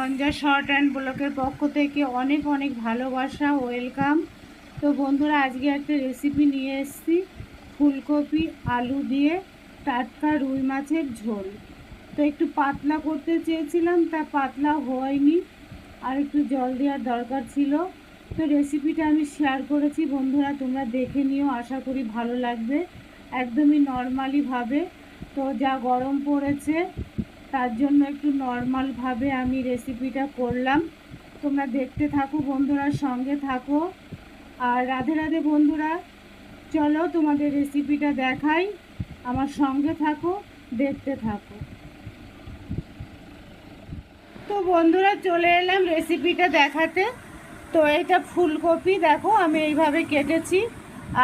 Ranja short and ব্লকের পক্ষ থেকে অনেক অনেক ভালোবাসা, ওয়েলকাম। তো বন্ধুরা, আজকে একটা রেসিপি নিয়ে এসেছি, ফুলকপি, আলু দিয়ে টাটকা রুই মাছের ঝোল। তো একটু পাতলা করতে চেয়েছিলাম, তা পাতলা হয়নি, আর একটু জল দেওয়ার দরকার ছিল। তো রেসিপিটা আমি শেয়ার করেছি, বন্ধুরা, তোমরা দেখে নিও, আশা করি ভালো লাগবে। একদমই নর্মালিভাবে তো যা গরম পড়েছে তার জন্য একটু নর্মালভাবে আমি রেসিপিটা করলাম। তোমরা দেখতে থাকো, বন্ধুরা সঙ্গে থাকো। আর রাধে রাধে বন্ধুরা, চলো তোমাদের রেসিপিটা দেখাই। আমার সঙ্গে থাকো, দেখতে থাকো। তো বন্ধুরা, চলে এলাম রেসিপিটা দেখাতে। তো এটা ফুলকপি, দেখো আমি এইভাবে কেটেছি।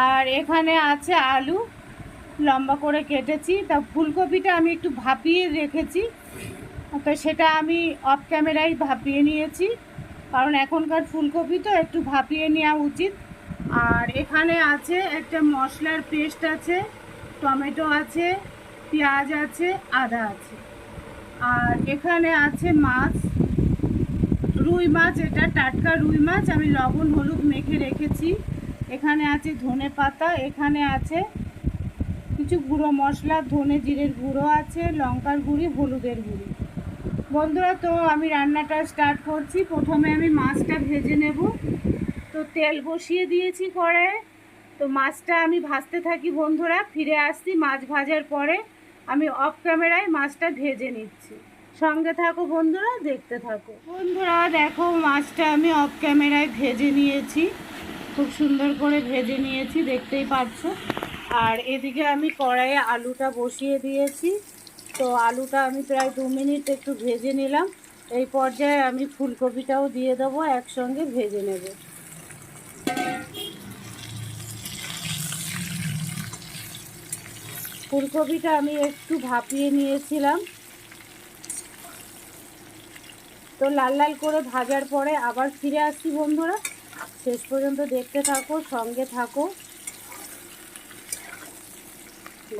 আর এখানে আছে আলু। লম্বা করে কেটেছি। তা ফুলকপিটা আমি একটু ভাপিয়ে রেখেছি। তো সেটা আমি অফ ক্যামেরায় ভাপিয়ে নিয়েছি। কারণ এখনকার ফুলকপি তো একটু ভাপিয়ে নেওয়া উচিত। আর এখানে আছে একটা মশলার পেস্ট আছে, টমেটো আছে, পেঁয়াজ আছে, আদা আছে। আর এখানে আছে মাছ। রুই মাছ, এটা টাটকা রুই মাছ। আমি লবণ, হলুদ মেখে রেখেছি। এখানে আছে ধনে পাতা এখানে আছে কিছু গুঁড়ো মশলা, ধনে জিরের গুঁড়ো আছে, লঙ্কার গুঁড়ি, হলুদের গুঁড়ি। বন্ধুরা, তো আমি রান্নাটা স্টার্ট করছি। প্রথমে আমি মাছটা ভেজে নেব। তো তেল বসিয়ে দিয়েছি কড়াইয়ে। তো মাছটা আমি ভাজতে থাকি বন্ধুরা, ফিরে আসছি মাছ ভাজার পরে। আমি অফ ক্যামেরায় মাছটা ভেজে নিচ্ছি। সঙ্গে থাকো বন্ধুরা, দেখতে থাকো। বন্ধুরা, দেখো, মাছটা আমি অফ ক্যামেরায় ভেজে নিয়েছি। খুব সুন্দর করে ভেজে নিয়েছি, দেখতেই পাচ্ছ। আর এদিকে আমি কড়াইয়ে আলুটা বসিয়ে দিয়েছি। তো আলুটা আমি প্রায় দু মিনিট একটু ভেজে নিলাম। এই পর্যায়ে আমি ফুলকপিটাও দিয়ে দেবো, একসঙ্গে ভেজে নেব। ফুলকপিটা আমি একটু ভাপিয়ে নিয়েছিলাম। তো লাল লাল করে ভাজার পরে আবার ফিরে আসছি বন্ধুরা। শেষ পর্যন্ত দেখতে থাকো, সঙ্গে থাকো।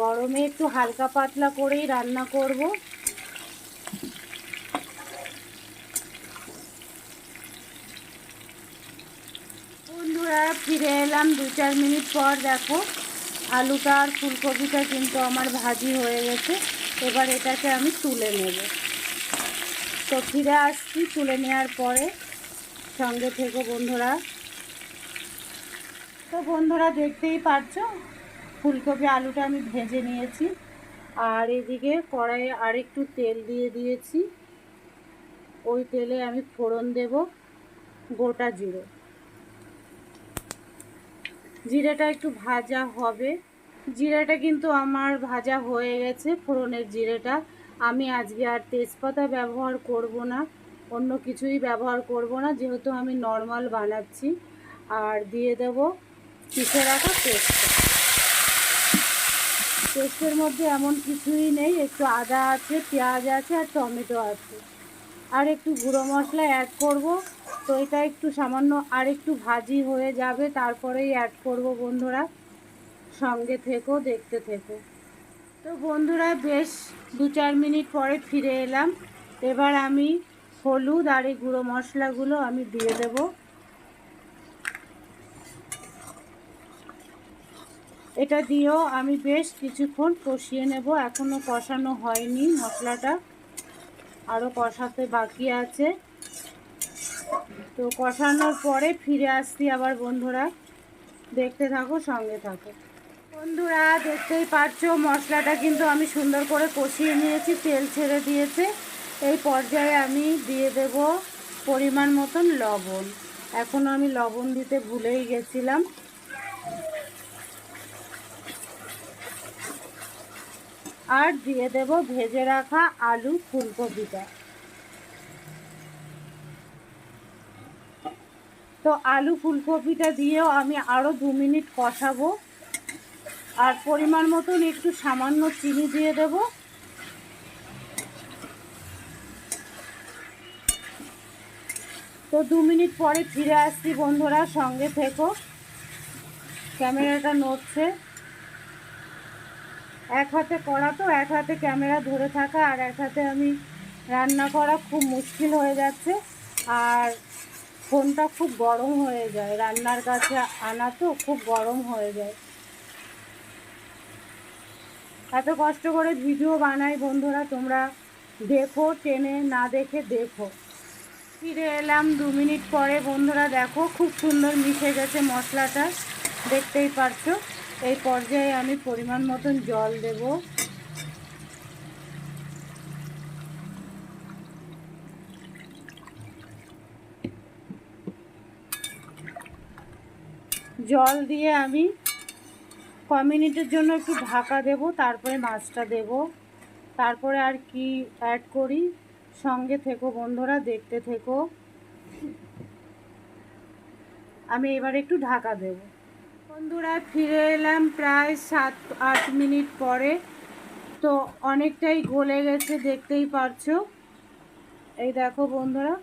গরমে একটু হালকা পাতলা করেই রান্না করব। বন্ধুরা, ফিরে এলাম দু চার মিনিট পর, দেখো, আলুটা আর ফুলকপিটা কিন্তু আমার ভাজি হয়ে গেছে। এবার এটাকে আমি তুলে নেব। তো ফিরে আসছি তুলে নেওয়ার পরে। সঙ্গে থেকে বন্ধুরা। তো বন্ধুরা, দেখতেই পারছ? ফুলকপি আলুটা আমি ভেজে নিয়েছি। আর এদিকে কড়াইয়ে আরেকটু তেল দিয়ে দিয়েছি। ওই তেলে আমি ফোড়ন দেব গোটা জিরে। জিরেটা একটু ভাজা হবে। জিরেটা কিন্তু আমার ভাজা হয়ে গেছে, ফোড়নের জিরেটা। আমি আজকে আর তেজপাতা ব্যবহার করব না, অন্য কিছুই ব্যবহার করব না, যেহেতু আমি নর্মাল বানাচ্ছি। আর দিয়ে দেব পিষে রাখা পেস্টটা পেস্টের মধ্যে এমন কিছুই নেই, একটু আদা আছে, পেঁয়াজ আছে আর টমেটো আছে। আর একটু গুঁড়ো মশলা অ্যাড করব। তো এটা একটু সামান্য আর একটু ভাজি হয়ে যাবে, তারপরেই অ্যাড করব বন্ধুরা। সঙ্গে থেকো, দেখতে থেকো। তো বন্ধুরা, বেশ দু চার মিনিট পরে ফিরে এলাম। এবার আমি হলুদ আর এই গুঁড়ো মশলাগুলো আমি দিয়ে দেবো। এটা দিয়েও আমি বেশ কিছুক্ষণ কষিয়ে নেব। এখনও কষানো হয়নি মশলাটা। আরও কষাতে বাকি আছে। তো কষানোর পরে ফিরে আসছি আবার বন্ধুরা। দেখতে থাকো, সঙ্গে থাকো। বন্ধুরা, দেখতেই পারছ, মশলাটা কিন্তু আমি সুন্দর করে কষিয়ে নিয়েছি, তেল ছেড়ে দিয়েছে। এই পর্যায়ে আমি দিয়ে দেব পরিমাণ মতন লবণ। এখনও আমি লবণ দিতে ভুলেই গেছিলাম। আর দিয়ে দেব ভেজে রাখা আলু ফুলকপিটা। তো আলু ফুলকপিটা দিয়েও আমি আরও দু মিনিট কষাবো। আর পরিমাণ মতন একটু সামান্য চিনি দিয়ে দেব। তো দু মিনিট পরে ফিরে আসছি বন্ধুরা, সঙ্গে থেকো। ক্যামেরাটা নড়ছে। এক হাতে করা তো, এক হাতে ক্যামেরা ধরে থাকা আর এক হাতে আমি রান্না করা খুব মুশকিল হয়ে যাচ্ছে। আর ফোনটা খুব গরম হয়ে যায়, রান্নার কাছে আনা তো খুব গরম হয়ে যায়। এত কষ্ট করে ভিডিও বানাই বন্ধুরা, তোমরা দেখো, টেনে না দেখে দেখো। ফিরে এলাম দু মিনিট পরে, বন্ধুরা দেখো, খুব সুন্দর মিশে গেছে মশলাটা, দেখতেই পারছ। এই পর্যায়ে আমি পরিমাণ মতন জল দেব। জল দিয়ে আমি ক মিনিটের জন্য একটু ঢাকা দেব, তারপরে মাছটা দেব। তারপরে আর কি অ্যাড করি? সঙ্গে থেকো বন্ধুরা, দেখতে থেকো। আমি এবার একটু ঢাকা দেব। বন্ধুরা, ফিরে এলাম প্রায় সাত, আট মিনিট পরে। তো অনেকটাই গলে গেছে, দেখতেই পারছ। এই দেখো বন্ধুরা।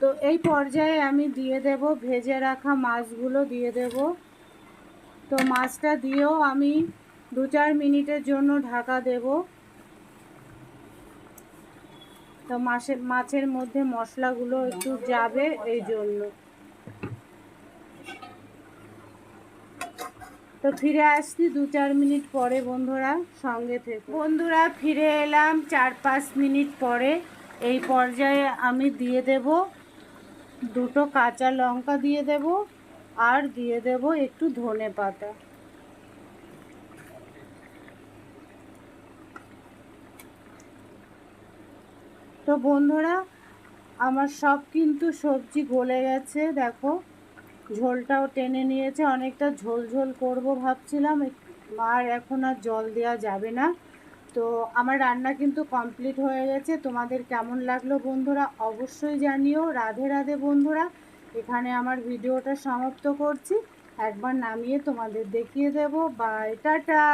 তো এই পর্যায়ে আমি দিয়ে দেব, ভেজে রাখা মাছগুলো দিয়ে দেব। তো মাছটা দিয়েও আমি দু চার মিনিটের জন্য ঢাকা দেব। তো মাছের মাছের মধ্যে মশলাগুলো একটু যাবে এই জন্য। তো ফিরে আসছি দু চার মিনিট পরে বন্ধুরা, সঙ্গে থেকে। বন্ধুরা, ফিরে এলাম চার পাঁচ মিনিট পরে। এই পর্যায়ে আমি দিয়ে দেব দুটো কাঁচা লঙ্কা দিয়ে দেব আর দিয়ে দেব একটু ধনে পাতা। তো বন্ধুরা, আমার সব কিন্তু সবজি গলে গেছে, দেখো। ঝোলটাও টেনে নিয়েছে, অনেকটা ঝোল ঝোল করব ভাবছিলাম আর এখন আর জল দেওয়া যাবে না। তো আমার রান্না কিন্তু কমপ্লিট হয়ে গেছে। তোমাদের কেমন লাগল বন্ধুরা অবশ্যই জানিও। রাধে রাধে বন্ধুরা, এখানে আমার ভিডিওটা সমাপ্ত করছি। একবার নামিয়ে তোমাদের দেখিয়ে দেব। By, tata!